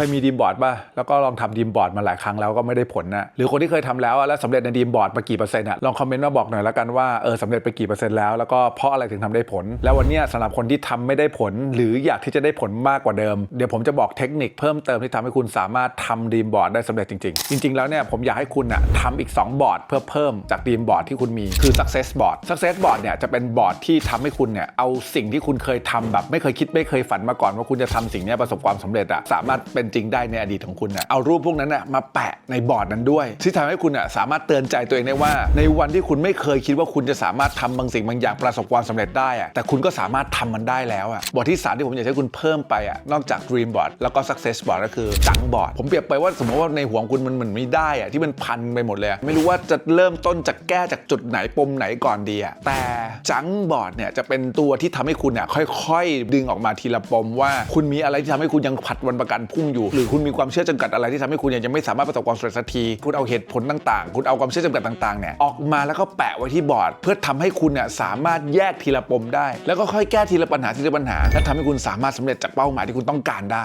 เคยมีดีมบอร์ดป่ะ แล้วก็ลองทำดีมบอร์ดมาหลายครั้งแล้วก็ไม่ได้ผลนะหรือคนที่เคยทำแล้วแล้วสำเร็จในดีมบอร์ดมากี่เปอร์เซ็นต์อะลองคอมเมนต์มาบอกหน่อยแล้วกันว่าเออสำเร็จไปกี่เปอร์เซ็นต์แล้วแล้วก็เพราะอะไรถึงทำได้ผล แล้ววันนี้ยสำหรับคนที่ทำไม่ได้ผล หรืออยากที่จะได้ผลมากกว่าเดิม เดี๋ยวผมจะบอกเทคนิคเพิ่มเติมที่ทำให้คุณสามารถทำดีมบอร์ดได้สำเร็จจริงๆ จริง ๆ แล้วเนี่ยผมอยากให้คุณอะทำอีก 2 บอร์ดเพื่อเพิ่มจากดีมบอร์ดที่คุณมีคือ success board success board เนี่ยจะเป็นบอร์ดที่ทำให้คุณเนี่ยเอาสิ่งที่คุณเคยทำแบบไม่เคยคิดไม่เคยฝันมาก่อนว่าคุณจะทำสิ่งนี้ประสบความสำเร็จอะสามารถเป็นจริงได้ในอดีตของคุณอะเอารูปพวกนั้นอะมาแปะในบอร์ดนั้นด้วย ที่ทำให้คุณอะสามารถเตือนใจตัวเองได้ว่า ในวันที่คุณไม่เคยคิดว่าคุณจะสามารถทำบางสิ่งบางอย่างประสบความสำเร็จได้อะแต่คุณก็สามารถทำมันได้แล้วอะบอร์ดที่สามที่ผมอยากให้คุณเพิ่มไปอะนอกจาก dream board แล้วก็ success board ก็คือจังบอร์ดผมเปรียบไปว่าสมมติว่าในหัวของคุณมันเหมือนไม่ได้อะที่มันพันไปหมดเลย ไม่รู้ว่าจะเริ่มต้นจากแก้จากจุดไหนปมไหนก่อนดีอะแต่จังบอร์ดเนี่ยจะเป็นตัวที่ทำให้คุณเนี่ยค่อย ๆ ดึงออกมาทีละปมว่า คุณมีอะไรที่ทำให้คุณยังผัดวันประกันพุ่งอยู่หรือคุณมีความเชื่อจำกัดอะไรที่ทำให้คุณยังไม่สามารถประสบความสำเร็จสักทีคุณเอาเหตุผลต่างๆ คุณเอาความเชื่อจำกัดต่างๆเนี่ยออกมาแล้วก็แปะไว้ที่บอร์ด เพื่อทำให้คุณเนี่ยสามารถแยกทีละปมได้ แล้วก็ค่อยแก้ทีละปัญหาทีละปัญหา และทำให้คุณสามารถสำเร็จจากเป้าหมายที่คุณต้องการได้